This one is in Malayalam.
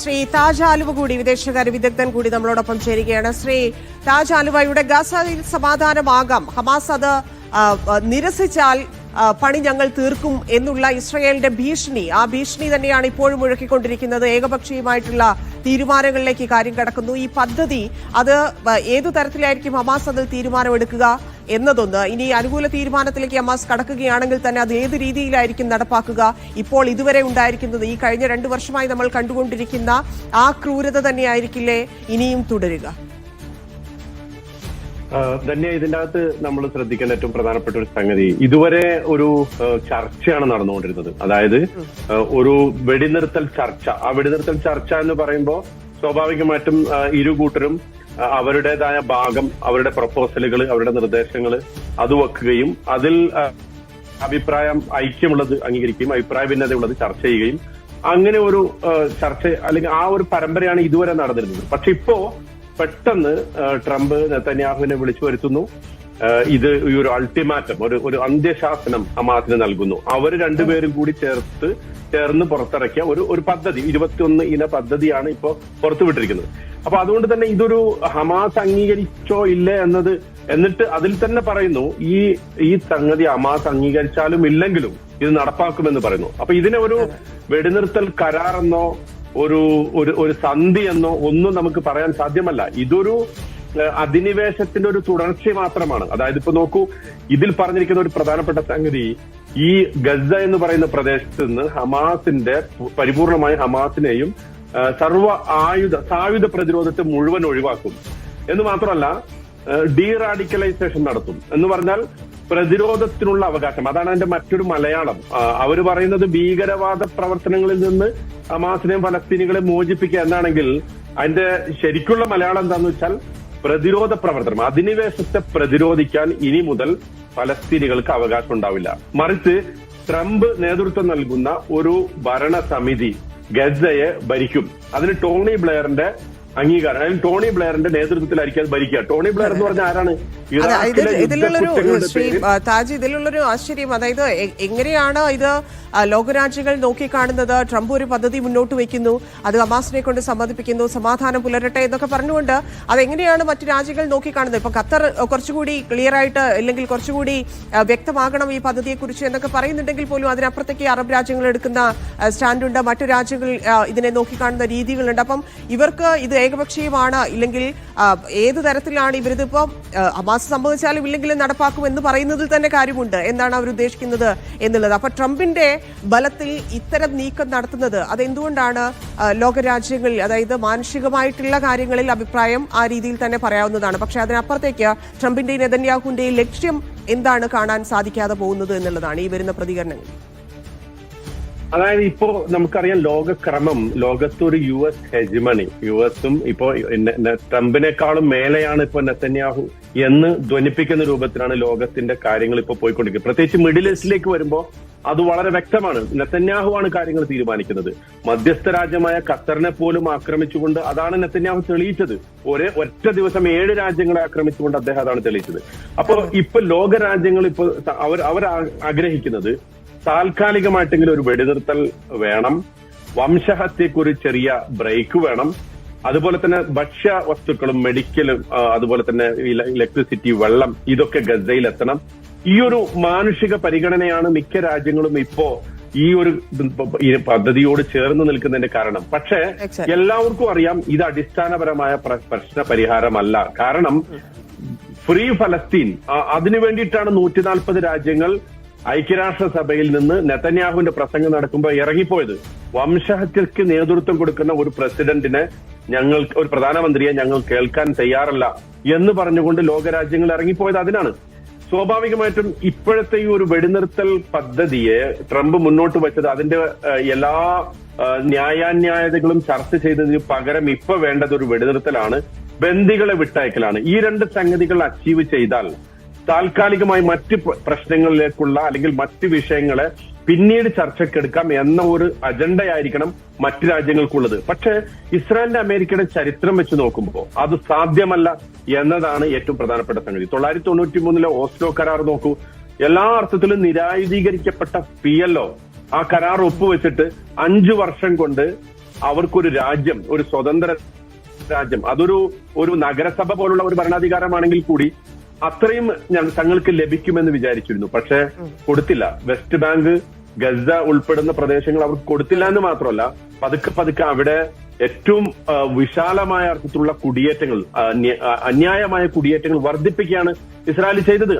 ശ്രീ താജ് ആലുവ കൂടി വിദേശകാര്യ വിദഗ്ധൻ കൂടി നമ്മളോടൊപ്പം ചേരുകയാണ്. ശ്രീ താജ് ആലുവയുടെ ഗസയിൽ സമാധാനമാകാം. ഹമാസ് അത് നിരസിച്ചാൽ പണി ഞങ്ങൾ തീർക്കും എന്നുള്ള ഇസ്രയേലിന്റെ ഭീഷണി. ആ ഭീഷണി തന്നെയാണ് ഇപ്പോഴും മുഴക്കിക്കൊണ്ടിരിക്കുന്നത്. ഏകപക്ഷീയമായിട്ടുള്ള തീരുമാനങ്ങളിലേക്ക് കാര്യം കടക്കുന്നു. ഈ പദ്ധതി അത് ഏതു തരത്തിലായിരിക്കും ഹമാസ് അതിൽ തീരുമാനമെടുക്കുക? എന്നതൊന്ന്. ഇനി അനുകൂല തീരുമാനത്തിലേക്ക് ഹമാസ് കടക്കുകയാണെങ്കിൽ തന്നെ അത് ഏത് രീതിയിലായിരിക്കും നടപ്പാക്കുക? ഇപ്പോൾ ഇതുവരെ ഉണ്ടായിരിക്കുന്നത് ഈ കഴിഞ്ഞ രണ്ടു വർഷമായി നമ്മൾ കണ്ടുകൊണ്ടിരിക്കുന്ന ആ ക്രൂരത തന്നെയായിരിക്കില്ലേ? ഇനിയും തുടരുക. തന്നെ ഇതിന്റെ അകത്ത് നമ്മൾ ശ്രദ്ധിക്കേണ്ട ഏറ്റവും പ്രധാനപ്പെട്ട ഒരു സംഗതി. ഇതുവരെ ഒരു ചർച്ചയാണ് നടന്നുകൊണ്ടിരുന്നത്. അതായത് ഒരു വെടിനിർത്തൽ ചർച്ച. ആ വെടിനിർത്തൽ ചർച്ച എന്ന് പറയുമ്പോൾ സ്വാഭാവികമായിട്ടും ഇരു കൂട്ടരും അവരുടേതായ ഭാഗം അവരുടെ പ്രപ്പോസലുകൾ അവരുടെ നിർദ്ദേശങ്ങൾ അത് വെക്കുകയും അതിൽ അഭിപ്രായം ഐക്യമുള്ളത് അംഗീകരിക്കുകയും അഭിപ്രായ ഭിന്നതയുള്ളത് ചർച്ച ചെയ്യുകയും അങ്ങനെ ഒരു ചർച്ച അല്ലെങ്കിൽ ആ ഒരു പരമ്പരയാണ് ഇതുവരെ നടന്നിരുന്നത്. പക്ഷെ ഇപ്പോ പെട്ടെന്ന് ട്രംപ് നെത്തന്യാഹുവിനെ വിളിച്ചു വരുത്തുന്നു. ഇത് ഈ ഒരു അൾട്ടിമാറ്റം ഒരു ഒരു അന്ത്യശാസനം ഹമാസിന് നൽകുന്നു. അവർ രണ്ടുപേരും കൂടി ചേർത്ത് ചേർന്ന് പുറത്തിറക്കിയ ഒരു ഒരു പദ്ധതി ഇരുപത്തിയൊന്ന് ഇന പദ്ധതിയാണ് ഇപ്പോ പുറത്തുവിട്ടിരിക്കുന്നത്. അപ്പൊ അതുകൊണ്ട് തന്നെ ഇതൊരു ഹമാസ് അംഗീകരിച്ചോ ഇല്ലേ എന്നത് എന്നിട്ട് അതിൽ തന്നെ പറയുന്നു ഈ ഈ സംഗതി ഹമാസ് അംഗീകരിച്ചാലും ഇല്ലെങ്കിലും ഇത് നടപ്പാക്കുമെന്ന് പറയുന്നു. അപ്പൊ ഇതിനെ ഒരു വെടിനിർത്തൽ കരാറെന്നോ ഒരു ഒരു ഒരു സന്ധി എന്നോ ഒന്നും നമുക്ക് പറയാൻ സാധ്യമല്ല. ഇതൊരു അധിനിവേശത്തിന്റെ ഒരു തുടർച്ച മാത്രമാണ്. അതായത് ഇപ്പൊ നോക്കൂ ഇതിൽ പറഞ്ഞിരിക്കുന്ന ഒരു പ്രധാനപ്പെട്ട സംഗതി ഈ ഗസ എന്ന് പറയുന്ന പ്രദേശത്ത് നിന്ന് ഹമാസിന്റെ പരിപൂർണമായി ഹമാസിനെയും സർവ ആയുധ സായുധ പ്രതിരോധത്തെ മുഴുവൻ ഒഴിവാക്കും. എന്ന് മാത്രമല്ല ഡീറാഡിക്കലൈസേഷൻ നടത്തും. എന്ന് പറഞ്ഞാൽ പ്രതിരോധത്തിനുള്ള അവകാശം. അതാണ് അതിന്റെ മറ്റൊരു മലയാളം. അവർ പറയുന്നത് ഭീകരവാദ പ്രവർത്തനങ്ങളിൽ നിന്ന് ഹമാസിനെയും ഫലസ്തീനികളെ മോചിപ്പിക്കുക എന്നാണെങ്കിൽ അതിന്റെ ശരിക്കുള്ള മലയാളം എന്താന്ന് വെച്ചാൽ പ്രതിരോധ പ്രവർത്തനം അധിനിവേശത്തെ പ്രതിരോധിക്കാൻ ഇനി മുതൽ ഫലസ്തീനികൾക്ക് അവകാശം ഉണ്ടാവില്ല. മറിച്ച് ട്രംപ് നേതൃത്വം നൽകുന്ന ഒരു ഭരണസമിതി ഗസയെ ഭരിക്കും. അതിന് ടോണി ബ്ലെയറിന്റെ അംഗീകാരം. അതായത് ടോണി ബ്ലെയറിന്റെ നേതൃത്വത്തിലായിരിക്കും അത് ഭരിക്കുക. ടോണി ബ്ലെയർ എന്ന് പറഞ്ഞ ആരാണ്? ഇതിലുള്ളൊരു ശ്രീ താജ് ഇതിലുള്ളൊരു ആശ്ചര്യം. അതായത് എങ്ങനെയാണോ ഇത് ലോകരാജ്യങ്ങൾ നോക്കിക്കാണുന്നത്? ട്രംപ് ഒരു പദ്ധതി മുന്നോട്ട് വെക്കുന്നു അത് ഹമാസിനെ കൊണ്ട് സമ്മതിപ്പിക്കുന്നു. സമാധാനം പുലരട്ടെ എന്നൊക്കെ പറഞ്ഞുകൊണ്ട് അതെങ്ങനെയാണ് മറ്റു രാജ്യങ്ങൾ നോക്കിക്കാണുന്നത്? ഇപ്പൊ ഖത്തർ കുറച്ചുകൂടി ക്ലിയർ ആയിട്ട് അല്ലെങ്കിൽ കുറച്ചുകൂടി വ്യക്തമാകണം ഈ പദ്ധതിയെക്കുറിച്ച് എന്നൊക്കെ പറയുന്നുണ്ടെങ്കിൽ പോലും അതിനപ്പുറത്തേക്ക് അറബ് രാജ്യങ്ങൾ എടുക്കുന്ന സ്റ്റാൻഡുണ്ട്. മറ്റു രാജ്യങ്ങൾ ഇതിനെ നോക്കിക്കാണുന്ന രീതികളുണ്ട്. അപ്പം ഇവർക്ക് ഇത് ഏകപക്ഷീയമാണ് ഇല്ലെങ്കിൽ ഏത് തരത്തിലാണ് ഇവരിതിപ്പോ ഹമാസ് സംഭവിച്ചാലും ഇല്ലെങ്കിലും നടപ്പാക്കും എന്ന് പറയുന്നതിൽ തന്നെ കാര്യമുണ്ട്. എന്താണ് അവർ ഉദ്ദേശിക്കുന്നത് എന്നുള്ളത്. അപ്പൊ ട്രംപിന്റെ ബലത്തിൽ ഇത്തരം നീക്കം നടത്തുന്നത് അതെന്തുകൊണ്ടാണ് ലോകരാജ്യങ്ങളിൽ അതായത് മാനുഷികമായിട്ടുള്ള കാര്യങ്ങളിൽ അഭിപ്രായം ആ രീതിയിൽ തന്നെ പറയാവുന്നതാണ്. പക്ഷെ അതിനപ്പുറത്തേക്ക് ട്രംപിന്റെയും നെതന്യാഹുവിന്റെയും ലക്ഷ്യം എന്താണ് കാണാൻ സാധിക്കാതെ പോകുന്നത് എന്നുള്ളതാണ് ഈ വരുന്ന പ്രതികരണങ്ങൾ. അതായത് ഇപ്പോ നമുക്കറിയാം ലോകക്രമം ലോകത്ത് ഒരു യു എസ് ഹെജിമണി യു എസും ഇപ്പോ ട്രംപിനേക്കാളും മേലെയാണ് ഇപ്പോ നെത്തന്യാഹു എന്ന് ധ്വനിപ്പിക്കുന്ന രൂപത്തിലാണ് ലോകത്തിന്റെ കാര്യങ്ങൾ ഇപ്പോ പോയിക്കൊണ്ടിരിക്കുന്നത്. പ്രത്യേകിച്ച് മിഡിൽ ഈസ്റ്റിലേക്ക് വരുമ്പോൾ അത് വളരെ വ്യക്തമാണ്. നെത്തന്യാഹു ആണ് കാര്യങ്ങൾ തീരുമാനിക്കുന്നത്. മധ്യസ്ഥ രാജ്യമായ ഖത്തറിനെ പോലും ആക്രമിച്ചുകൊണ്ട് അതാണ് നെത്തന്യാഹു തെളിയിച്ചത്. ഒരേ ഒറ്റ ദിവസം ഏഴ് രാജ്യങ്ങളെ ആക്രമിച്ചുകൊണ്ട് അദ്ദേഹം അതാണ് തെളിയിച്ചത്. അപ്പോൾ ഇപ്പൊ ലോക രാജ്യങ്ങൾ ഇപ്പൊ അവർ അവർ ആഗ്രഹിക്കുന്നത് താൽക്കാലികമായിട്ടെങ്കിലും ഒരു വെടിനിർത്തൽ വേണം. വംശഹത്യക്കൊരു ചെറിയ ബ്രേക്ക് വേണം. അതുപോലെ തന്നെ ഭക്ഷ്യ വസ്തുക്കളും മെഡിക്കലും അതുപോലെ തന്നെ ഇലക്ട്രിസിറ്റി വെള്ളം ഇതൊക്കെ ഗസയിൽ എത്തണം ഈ ഒരു മാനുഷിക പരിഗണനയാണ് മിക്ക രാജ്യങ്ങളും ഇപ്പോ ഈ ഒരു പദ്ധതിയോട് ചേർന്ന് നിൽക്കുന്നതിന്റെ കാരണം. പക്ഷേ എല്ലാവർക്കും അറിയാം ഇത് അടിസ്ഥാനപരമായ പ്രശ്ന പരിഹാരമല്ല. കാരണം ഫ്രീ ഫലസ്തീൻ അതിനു വേണ്ടിയിട്ടാണ് നൂറ്റി നാൽപ്പത് രാജ്യങ്ങൾ ഐക്യരാഷ്ട്രസഭയിൽ നിന്ന് നെതന്യാഹുവിന്റെ പ്രസംഗം നടക്കുമ്പോൾ ഇറങ്ങിപ്പോയത്. വംശഹത്യക്ക് നേതൃത്വം കൊടുക്കുന്ന ഒരു പ്രസിഡന്റിനെ ഞങ്ങൾ ഒരു പ്രധാനമന്ത്രിയെ ഞങ്ങൾ കേൾക്കാൻ തയ്യാറല്ല എന്ന് പറഞ്ഞുകൊണ്ട് ലോകരാജ്യങ്ങൾ ഇറങ്ങിപ്പോയത് അതിനാണ്. സ്വാഭാവികമായിട്ടും ഇപ്പോഴത്തെ ഈ ഒരു വെടിനിർത്തൽ പദ്ധതിയെ ട്രംപ് മുന്നോട്ട് വെച്ചത് അതിന്റെ എല്ലാ ന്യായാന്യായതകളും ചർച്ച ചെയ്തതിന് പകരം ഇപ്പൊ വേണ്ടത് ഒരു വെടിനിർത്തലാണ്. ബന്ദികളെ വിട്ടയക്കലാണ്. ഈ രണ്ട് സംഗതികൾ അച്ചീവ് ചെയ്താൽ താൽക്കാലികമായി മറ്റ് പ്ര- പ്രശ്നങ്ങളിലേക്കുള്ള അല്ലെങ്കിൽ മറ്റ് വിഷയങ്ങളെ പിന്നീട് ചർച്ചയ്ക്കെടുക്കാം എന്ന ഒരു അജണ്ടയായിരിക്കണം മറ്റ് രാജ്യങ്ങൾക്കുള്ളത്. പക്ഷേ ഇസ്രായേലിന്റെ അമേരിക്കയുടെ ചരിത്രം വെച്ച് നോക്കുമ്പോൾ അത് സാധ്യമല്ല എന്നതാണ് ഏറ്റവും പ്രധാനപ്പെട്ട സംഗതി. തൊള്ളായിരത്തി തൊണ്ണൂറ്റി മൂന്നിലെ ഓസ്ലോ കരാർ നോക്കൂ. എല്ലാ അർത്ഥത്തിലും നിരായുധീകരിക്കപ്പെട്ട പി എൽ ആ കരാർ ഒപ്പുവെച്ചിട്ട് അഞ്ചു വർഷം കൊണ്ട് അവർക്കൊരു രാജ്യം ഒരു സ്വതന്ത്ര രാജ്യം അതൊരു ഒരു നഗരസഭ പോലുള്ള ഒരു ഭരണാധികാരമാണെങ്കിൽ കൂടി അത്രയും തങ്ങൾക്ക് ലഭിക്കുമെന്ന് വിചാരിച്ചിരുന്നു. പക്ഷെ കൊടുത്തില്ല. വെസ്റ്റ് ബാങ്ക് ഗസ ഉൾപ്പെടുന്ന പ്രദേശങ്ങൾ അവർക്ക് കൊടുത്തില്ല എന്ന് മാത്രമല്ല പതുക്കെ പതുക്കെ അവിടെ ഏറ്റവും വിശാലമായ അർത്ഥത്തിലുള്ള കുടിയേറ്റങ്ങൾ അന്യായമായ കുടിയേറ്റങ്ങൾ വർദ്ധിപ്പിക്കുകയാണ് ഇസ്രായേൽ ചെയ്തത്.